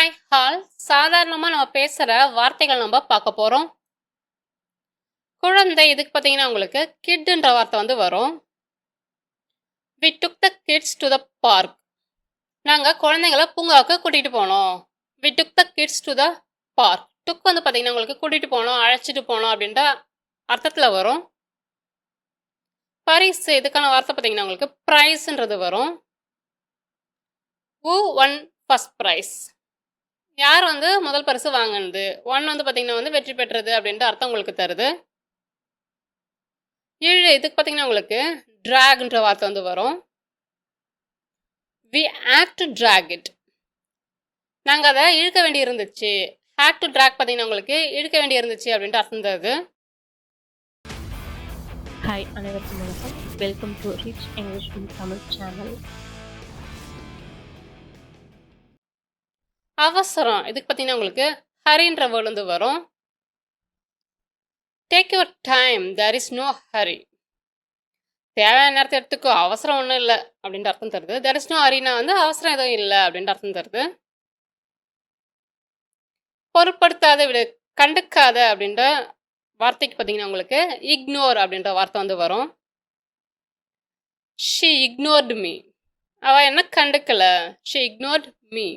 Hi hall சாதாரணமாக நம்ம பேசுகிற வார்த்தைகள் நம்ம பார்க்க போகிறோம் குழந்தை இதுக்கு பார்த்தீங்கன்னா உங்களுக்கு கிட்ன்ற வார்த்தை வந்து வரும். We took the kids to the park நாங்கள் குழந்தைங்கள பூங்காவுக்கு கூட்டிகிட்டு போனோம். We took the kids to the park took வந்து பார்த்தீங்கன்னா உங்களுக்கு கூட்டிகிட்டு போனோம் அழைச்சிட்டு போனோம் அப்படின்ற அர்த்தத்தில் வரும். பரிசு இதுக்கான வார்த்தை பார்த்தீங்கன்னா உங்களுக்கு ப்ரைஸ்ன்றது வரும். Who ஒன் ஃபர்ஸ்ட் ப்ரைஸ் யார் வந்து முதல் பரிசு வாங்கினது? ஒன் வந்து பார்த்தீங்கன்னா வந்து வெற்றி பெற்றது அப்படின்ட்டு அர்த்தம் உங்களுக்கு தருது. ஏழு இதுக்கு பார்த்தீங்கன்னா உங்களுக்கு ட்ராக்ன்ற வார்த்தை வந்து வரும். We act to track it நாங்கள் அதை இழுக்க வேண்டி இருந்துச்சு ஹேக் டு ட்ராக் பார்த்தீங்கன்னா உங்களுக்கு இழுக்க வேண்டி இருந்துச்சு அப்படின்ட்டு அர்த்தம் தருது. ஹாய் அனைவருக்கும் வணக்கம். Welcome to rich English Tamil channel அவசரம். இதுக்கு பார்த்தீங்கன்னா உங்களுக்கு ஹரின்ற வேர்லேருந்து வந்து வரும். Take your time there is no hurry தேவையான நேரத்தை எடுத்துக்கோ. அவசரம் ஒன்றும் இல்லை அப்படின்ற அர்த்தம் தருது. தேர் இஸ் நோ ஹரினா வந்து அவசரம் எதுவும் இல்லை அப்படின்ற அர்த்தம் தருது. பொருட்படுத்தாத விட கண்டுக்காத அப்படின்ற வார்த்தைக்கு பார்த்தீங்கன்னா உங்களுக்கு இக்னோர் அப்படின்ற வார்த்தை வந்து வரும். ஷி இக்னோர்டு மீ அவள் என்ன கண்டுக்கலை? ஷி இக்னோர்ட் மீ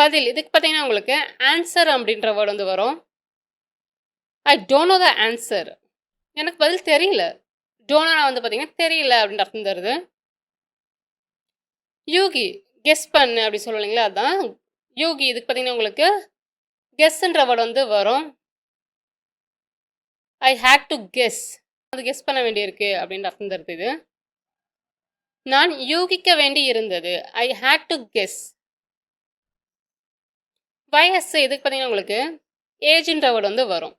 பதில். இதுக்கு பார்த்தீங்கன்னா உங்களுக்கு ஆன்சர் அப்படின்ற வேர்டு வந்து வரும். I don't know the answer எனக்கு பதில் தெரியல. டோனோனா வந்து பார்த்தீங்கன்னா தெரியல அப்படின்ற அர்த்தம் தருது. யூகி கெஸ் பண்ணு அப்படி சொல்லுவீங்களா அதுதான் யூகி இதுக்கு பார்த்தீங்கன்னா உங்களுக்கு கெஸ்ன்ற வேர்டு வந்து வரும். ஐ ஹேட் டு கெஸ் அது கெஸ் பண்ண வேண்டியிருக்கு அப்படின்ற அர்த்தம் தருது இது. நான் யூகிக்க வேண்டி இருந்தது. ஐ ஹேட் டு கெஸ் வயசு இதுக்கு பார்த்தீங்கன்னா உங்களுக்கு ஏஜ்ன்ற வேர்டு வந்து வரும்.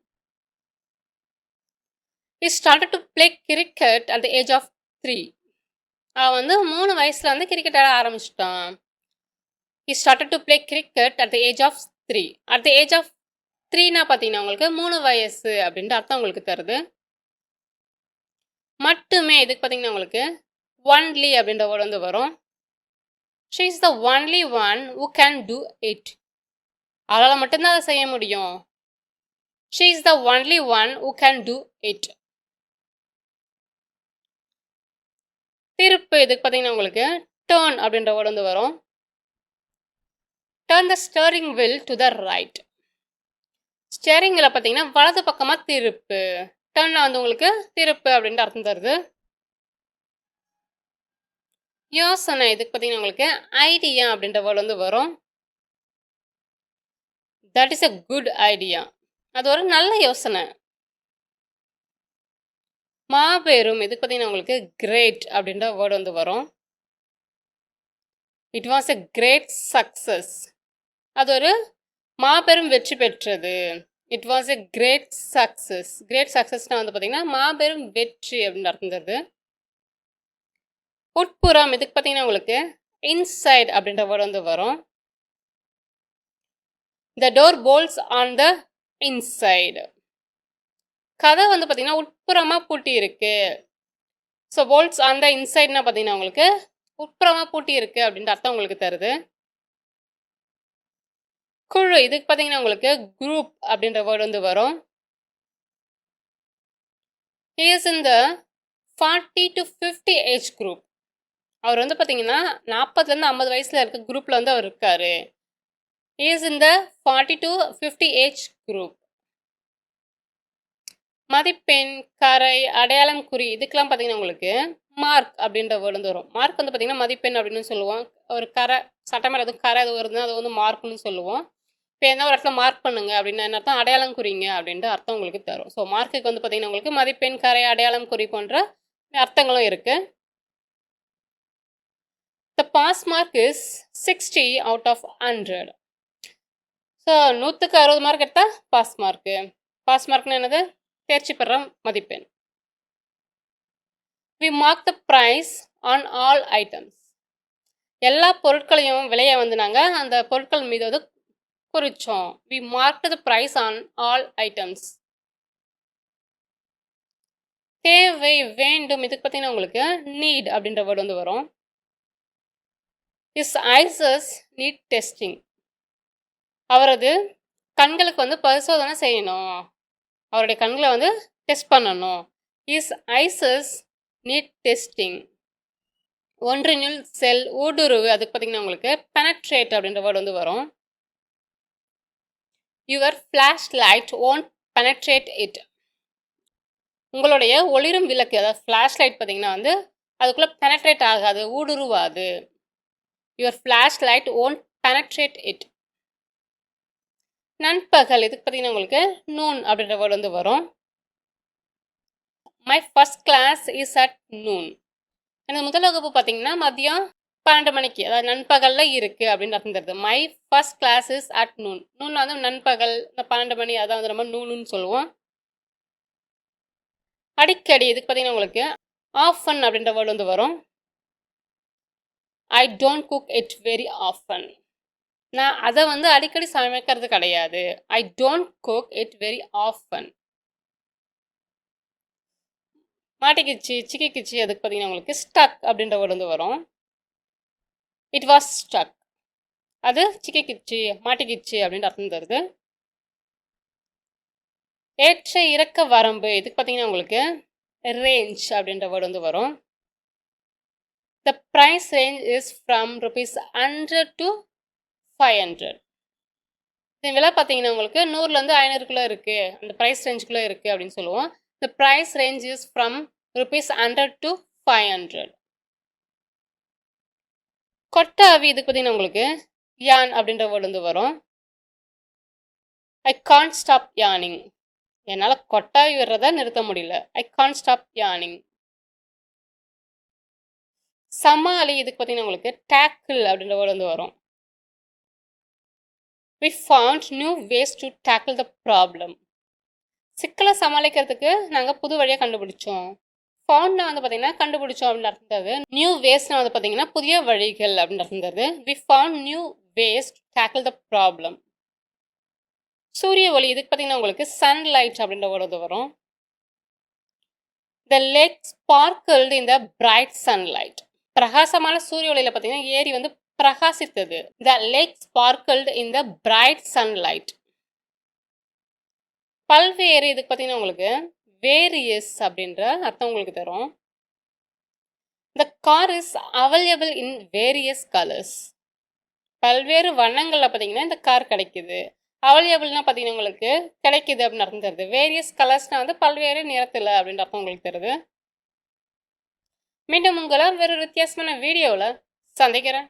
He started to play cricket at the age of three அவன் வந்து மூணு வயசில் வந்து கிரிக்கெட் ஆட ஆரம்பிச்சிட்டான். He started to play cricket at the age of three at the age of த்ரீனா பார்த்தீங்கன்னா உங்களுக்கு மூணு வயசு அப்படின்ட்டு அர்த்தம் உங்களுக்கு தருது. மட்டுமே இதுக்கு பார்த்தீங்கன்னா உங்களுக்கு ஒன்லி அப்படின்ற வேர்டு வந்து வரும். She is the only one who can do it அவளால் மட்டும்தான் அதை செய்ய முடியும். She is the only one who can do it திருப்பு இதுக்கு பார்த்தீங்கன்னா உங்களுக்கு டேர்ன் அப்படின்ற வேர்டு வந்து வரும். Turn the steering wheel to the right ஸ்டேரிங்கில் பார்த்தீங்கன்னா வலது பக்கமாக திருப்பு. டேர்னில் வந்து உங்களுக்கு திருப்பு அப்படின்ட்டு அர்த்தம் தருது. யோசனை இதுக்கு பார்த்தீங்கன்னா உங்களுக்கு ஐடியா அப்படின்ற வேர்டு வந்து வரும். That is a good idea அது ஒரு நல்ல யோசனை. மாபெரும் இதுக்கு பார்த்தீங்கன்னா உங்களுக்கு கிரேட் அப்படின்ற வேர்டு வந்து வரும். It was a great success அது ஒரு மாபெரும் வெற்றி பெற்றது. It was a great success great சக்ஸஸ்னால் வந்து பார்த்தீங்கன்னா மாபெரும் வெற்றி அப்படின்னு அர்த்தம் தருது உட்புறம் இதுக்கு பார்த்தீங்கன்னா உங்களுக்கு இன்சைட் அப்படின்ற வேர்டு வந்து வரும். The door bolts on the inside கதை வந்து பார்த்தீங்கன்னா உட்புறமாக பூட்டி இருக்கு ஸோ போல்ட்ஸ் ஆன் த இன்சைட்னா பார்த்தீங்கன்னா உங்களுக்கு உட்புறமாக பூட்டி இருக்கு அப்படின்ற அர்த்தம் உங்களுக்கு தருது. குழு இதுக்கு பார்த்தீங்கன்னா உங்களுக்கு குரூப் அப்படின்ற வேர்டு வந்து வரும். Is in the forty to fifty age group அவர் வந்து பார்த்தீங்கன்னா நாற்பதுலேருந்து ஐம்பது வயசில் இருக்க குரூப்பில் வந்து அவர் இருக்காரு. Is in the forty to fifty age group மதிப்பெண் கரை அடையாளம் குறி இதுக்கெல்லாம் பார்த்தீங்கன்னா உங்களுக்கு மார்க் அப்படின்ற வேர்டு வந்து வரும். மார்க் வந்து பார்த்தீங்கன்னா மதிப்பெண் அப்படின்னு சொல்லுவோம். ஒரு கரை சட்டமேல எதுவும் கரை எதுவும் வருதுன்னா அது வந்து மார்க்னு சொல்லுவோம். இப்போ என்ன ஒரு இடத்துல மார்க் பண்ணுங்க அப்படின்னு என்ன அர்த்தம்? அடையாளம் குறிங்க அப்படின்ட்டு அர்த்தம் உங்களுக்கு தரும். ஸோ மார்க்குக்கு வந்து பார்த்தீங்கன்னா உங்களுக்கு மதிப்பெண் கரை அடையாளம் குறி போன்ற அர்த்தங்களும் இருக்குது the pass mark is sixty out of hundred so நூற்றுக்கு அறுபது மார்க் எடுத்தால் பாஸ் மார்க்கு பாஸ் மார்க்னு என்னது? தேர்ச்சி பெற மதிப்பெண். We mark the price on all items எல்லா பொருட்களையும் விலையை வந்து நாங்கள் அந்த பொருட்கள் மீது வந்து குறித்தோம் we mark the price on all items தேவை வேண்டும். இதுக்கு பார்த்தீங்கன்னா உங்களுக்கு நீட் அப்படின்ற வேர்டு வந்து வரும். இஸ் ஐசஸ் நீட் டெஸ்டிங் அவரது கண்களுக்கு வந்து பரிசோதனை செய்யணும். அவருடைய கண்களை வந்து டெஸ்ட் பண்ணணும். இஸ் ஐசஸ் நீட் டெஸ்டிங் ஒன்றினுள் செல் ஊடுருவு அதுக்கு பார்த்தீங்கன்னா உங்களுக்கு பெனட்ரேட் அப்படின்ற வேர்டு வந்து வரும். Your flashlight won't penetrate it உங்களுடைய ஒளிரும் விளக்கு அதாவது ஃப்ளாஷ் லைட் பார்த்தீங்கன்னா வந்து அதுக்குள்ளே பெனட்ரேட் ஆகாது ஊடுருவாது. Your flashlight won't penetrate it நண்பகல் இதுக்கு பார்த்தீங்கன்னா உங்களுக்கு நூன் அப்படின்ற வேர்டு வந்து வரும். My first class is at noon எனது முதல் வகுப்பு பார்த்தீங்கன்னா மதியம் பன்னெண்டு மணிக்கு அதாவது நண்பகலில் இருக்குது அப்படின்னு அர்த்தம் தருது. My first class is at noon noon வந்து நண்பகல் இந்த பன்னெண்டு மணி அதான் வந்து நம்ம நூனுன்னு சொல்லுவோம். அடிக்கடி இதுக்கு பார்த்தீங்கன்னா உங்களுக்கு ஆஃபன் அப்படின்ற வேர்டு வந்து வரும். I don't cook it very often நான் அதை வந்து அடிக்கடி சமைக்கிறது கிடையாது. I don't cook it very often மாட்டிக்கிச்சு சிக்கிக்கிச்சு அதுக்கு பார்த்தீங்கன்னா உங்களுக்கு ஸ்டக் அப்படின்ற வேர்டு வந்து வரும். இட் வாஸ் ஸ்டக் அது சிக்கிக்கிச்சு மாட்டிக்கிச்சு அப்படின்ற அர்த்தம் தருது. ஏற்ற இறக்க வரம்பு இதுக்கு பார்த்தீங்கன்னா உங்களுக்கு ரேஞ்ச் அப்படின்ற வேர்டு வந்து வரும். The price range is from rupees hundred to five hundred இந்த விலை பார்த்தீங்கன்னா உங்களுக்கு நூறுலேருந்து ஐநூறுக்குள்ளே இருக்குது அந்த ப்ரைஸ் ரேஞ்சுக்குள்ளே இருக்குது அப்படின்னு சொல்லுவோம். இந்த price range is from rupees hundred to five hundred கொட்டாவி இதுக்கு பார்த்தீங்கன்னா உங்களுக்கு யான் அப்படின்ற வேர்டு வந்து வரும். ஐ கான்ட் ஸ்டாப் யானிங் என்னால் கொட்டாவி விடுறத நிறுத்த முடியல. ஐ கான்ட் ஸ்டாப் யானிங் சமாளி இதுக்கு பார்த்தீங்கன்னா உங்களுக்கு டேக்கிள் அப்படின்ற வேர்டு வந்து வரும். We found new ways to tackle the problem சிக்கலை சமாளிக்கிறதுக்கு நாங்கள் புது வழியாக கண்டுபிடிச்சோம். ஃபவுண்ட்னா வந்து பார்த்தீங்கன்னா கண்டுபிடிச்சோம் அப்படின்னு இருந்தது. நியூ வேஸ்ட்னா வந்து பார்த்தீங்கன்னா புதிய வழிகள் அப்படின்னு இருந்தது. We found new ways to tackle the problem சூரிய ஒளி இதுக்கு பார்த்தீங்கன்னா உங்களுக்கு சன்லைட் அப்படின்ற ஒரு வரும். த லேக் ஸ்பார்க்கிள்டு இந்த பிரைட் சன்லைட் பிரகாசமான சூரிய ஒளியில் பார்த்தீங்கன்னா ஏரி வந்து பிரகாசித்தது. The lake sparkled in the bright sunlight பல்வேறு இதுக்கு பார்த்தீங்கன்னா உங்களுக்கு வேரியஸ் அப்படின்ற அர்த்தம் உங்களுக்கு தரும். The car is available in various colours பல்வேறு வண்ணங்களில் பார்த்தீங்கன்னா இந்த கார் கிடைக்குது. அவைலபிள்னா பார்த்தீங்கன்னா உங்களுக்கு கிடைக்குது அப்படின்னு அர்த்தம் தருது. வேரியஸ் கலர்ஸ்னால் வந்து பல்வேறு நிறத்தில் அப்படின்ற அர்த்தம் உங்களுக்கு தருது. மீண்டும் உங்களை வேறு வித்தியாசமான வீடியோவில் சந்திக்கிறேன்.